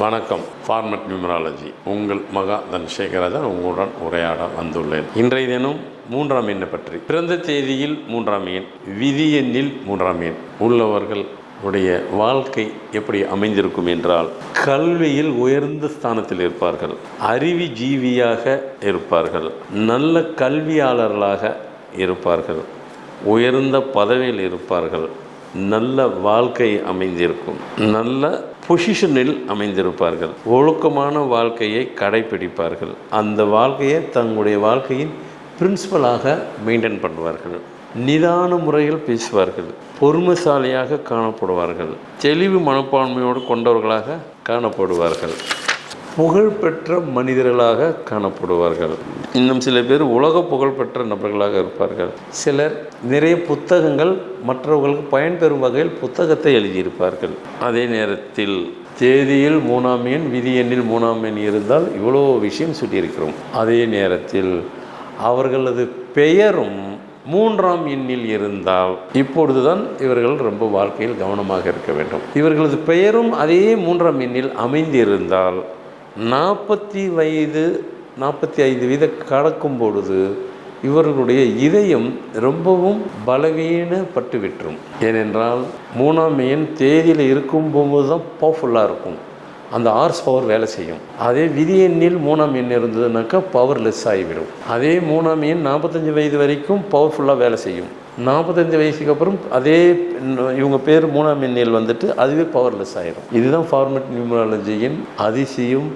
வணக்கம். Format numerology உங்கள் மகா தனசேகரதன் உங்களுடன் உரையாட வந்துள்ளேன். இன்றைய தினம் மூன்றாம் எண்ணை பற்றி. பிறந்த தேதியில் மூன்றாம் எண் விதி எண்ணில் மூன்றாம் எண். உள்ளவர்கள் உடைய வாழ்க்கை எப்படி அமைந்திருக்கும் என்றால் கல்வியில் உயர்ந்த ஸ்தானத்தில் இருப்பார்கள். அறிவி ஜீவியாக இருப்பார்கள். நல்ல கல்வியாளர்களாக இருப்பார்கள். உயர்ந்த பதவியில் இருப்பார்கள். நல்ல வாழ்க்கை அமைந்திருக்கும். நல்ல பொசிஷனில் அமைந்திருப்பார்கள். ஒழுக்கமான வாழ்க்கையை கடைபிடிப்பார்கள் அந்த வாழ்க்கையை தங்களுடைய வாழ்க்கையின் பிரின்சிபலாக மெயின்டைன் பண்ணுவார்கள். நிதான முறையில் பேசுவார்கள். பொறுமைசாலியாக காணப்படுவார்கள். தெளிவு மனப்பான்மையோடு கொண்டவர்களாக காணப்படுவார்கள். புகழ்பெற்ற மனிதர்களாக காணப்படுவார்கள். இன்னும் சில பேர் உலக புகழ்பெற்ற நபர்களாக இருப்பார்கள். சிலர் நிறைய புத்தகங்கள் மற்றவர்களுக்கு பயன்பெறும் வகையில் புத்தகத்தை எழுதியிருப்பார்கள். அதே நேரத்தில் தேதியில் மூணாம் எண் விதி எண்ணில் மூணாம் எண் இருந்தால் இவ்வளோ விஷயம் சொல்லியிருக்கிறோம். அதே நேரத்தில் அவர்களது பெயரும் மூன்றாம் எண்ணில் இருந்தால் இப்பொழுதுதான் இவர்கள் ரொம்ப வாழ்க்கையில் கவனமாக இருக்க வேண்டும். இவர்களது பெயரும் அதே மூன்றாம் எண்ணில் அமைந்திருந்தால் நாற்பத்தி வயது நாற்பத்தி ஐந்து வீத கடக்கும் பொழுது இவர்களுடைய இதயம் ரொம்பவும் பலவீனப்பட்டு விட்டுரும். ஏனென்றால் மூணாம் எண் தேதியில் இருக்கும் போகும்போது தான் பவர்ஃபுல்லாக இருக்கும். அந்த ஆர்ஸ் பவர் வேலை செய்யும். அதே விதி எண்ணில் மூணாம் எண் இருந்ததுனாக்கா பவர்லெஸ் ஆகிவிடும். அதே மூணாம் எண் நாற்பத்தஞ்சு வயது வரைக்கும் பவர்ஃபுல்லாக வேலை செய்யும். நாற்பத்தஞ்சு வயசுக்கு அப்புறம் அதே இவங்க பேர் மூணாம் எண்ணில் வந்துட்டு அதுவே பவர்லெஸ் ஆயிடும் இதுதான் ஃபார்மட் நியூமராலஜியின் அதிசயம்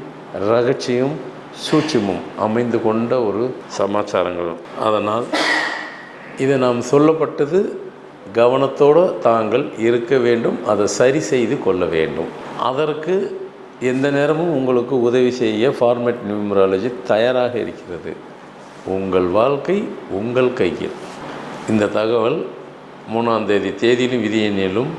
ரகசியம் சூட்சிமும் அமைந்து கொண்ட ஒரு சமாச்சாரங்களும் அதனால் இதை நாம் சொல்லப்பட்டது கவனத்தோடு தாங்கள் இருக்க வேண்டும் அதை சரி செய்து கொள்ள வேண்டும். அதற்கு எந்த நேரமும் உங்களுக்கு உதவி செய்ய ஃபார்மேட் நியூமராலஜி தயாராக இருக்கிறது. உங்கள் வாழ்க்கை உங்கள் கையில். இந்த தகவல் மூணாம் தேதி தேதியிலும் விதி எண்ணிலும்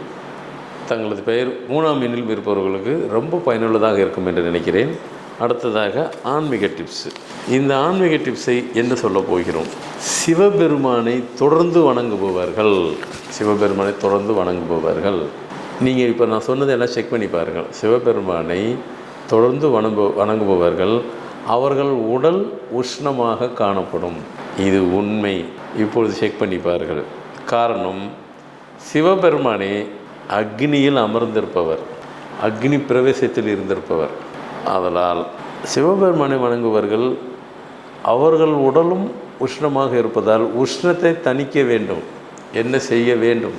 தங்களது பெயர் மூணாம் எண்ணிலும் இருப்பவர்களுக்கு ரொம்ப பயனுள்ளதாக இருக்கும் என்று நினைக்கிறேன். அடுத்ததாக ஆன்மீக டிப்ஸு இந்த ஆன்மீக டிப்ஸை என்ன சொல்ல போகிறோம்? சிவபெருமானை தொடர்ந்து வணங்குபவர்கள். சிவபெருமானை தொடர்ந்து வணங்குபவர்கள். நீங்கள் இப்போ நான் சொன்னதை எல்லாம் செக் பண்ணி பாருங்கள். சிவபெருமானை தொடர்ந்து வணங்கு வணங்குபவர்கள் அவர்கள் உடல் உஷ்ணமாக காணப்படும். இது உண்மை. இப்பொழுது செக் பண்ணி பாருங்கள். காரணம் சிவபெருமானே அக்னியில் அமர்ந்திருப்பவர். அக்னி பிரவேசத்தில் இருந்திருப்பவர். அதனால் சிவபெருமானை வணங்குபவர்கள் அவர்கள் உடலும் உஷ்ணமாக இருப்பதால் உஷ்ணத்தை தணிக்க வேண்டும். என்ன செய்ய வேண்டும்?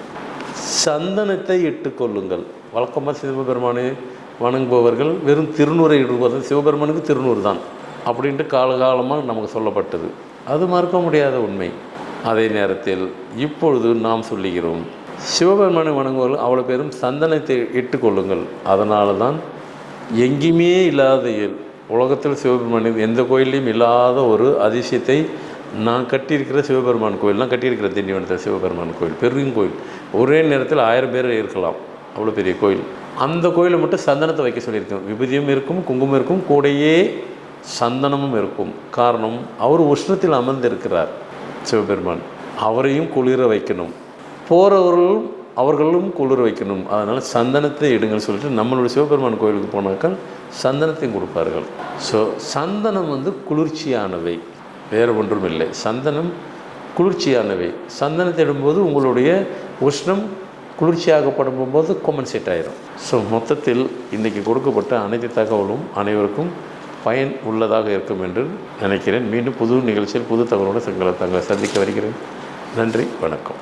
சந்தனத்தை இட்டுக்கொள்ளுங்கள் வழக்கமாக சிவபெருமானை வணங்குபவர்கள் வெறும் திருநூறை இடுவது சிவபெருமானுக்கு திருநூறு தான் அப்படின்ட்டு காலகாலமாக நமக்கு சொல்லப்பட்டது. அது மறுக்க முடியாத உண்மை. அதே நேரத்தில் இப்பொழுது நாம் சொல்லுகிறோம் சிவபெருமானை வணங்குவர்கள் அவ்வளோ பேரும் சந்தனத்தை இட்டுக்கொள்ளுங்கள் அதனால தான் எங்கேயுமே இல்லாத உலகத்தில் சிவபெருமான் எந்த கோயிலையும் இல்லாத ஒரு அதிசயத்தை நான் கட்டியிருக்கிற சிவபெருமான் கோயில். நான் கட்டியிருக்கிற திண்டிவனத்தில் சிவபெருமான் கோயில். பெரும் கோயில் ஒரே நேரத்தில் ஆயிரம் பேர் இருக்கலாம். அவ்வளோ பெரிய கோயில். அந்த கோயிலை மட்டும் சந்தனத்தை வைக்க சொல்லியிருக்கேன். விபூதியும் இருக்கும் குங்குமம் இருக்கும் கூடையே சந்தனமும் இருக்கும். காரணம் அவர் உஷ்ணத்தில் அமர்ந்திருக்கிறார் சிவபெருமான். அவரையும் குளிர வைக்கணும். போகிறவர்களும் அவர்களும் குளிர் வைக்கணும். அதனால் சந்தனத்தை எடுங்கன்னு சொல்லிட்டு நம்மளுடைய சிவபெருமான் கோயிலுக்கு போனாக்கள் சந்தனத்தையும் கொடுப்பார்கள். ஸோ சந்தனம் வந்து குளிர்ச்சியானவை. வேறு ஒன்றும் இல்லை. சந்தனம் குளிர்ச்சியானவை. சந்தனத்தை இடும்போது உங்களுடைய உஷ்ணம் குளிர்ச்சியாகப்படும் போது கொமன்சேட் ஆயிரும். ஸோ மொத்தத்தில் இன்றைக்கி கொடுக்கப்பட்ட அனைத்து தகவலும் அனைவருக்கும் பயன் உள்ளதாக இருக்கும் என்று நினைக்கிறேன். மீண்டும் புது நிகழ்ச்சியில் புது தகவலோடு தங்களை தங்களை சந்திக்க வருகிறேன். நன்றி வணக்கம்.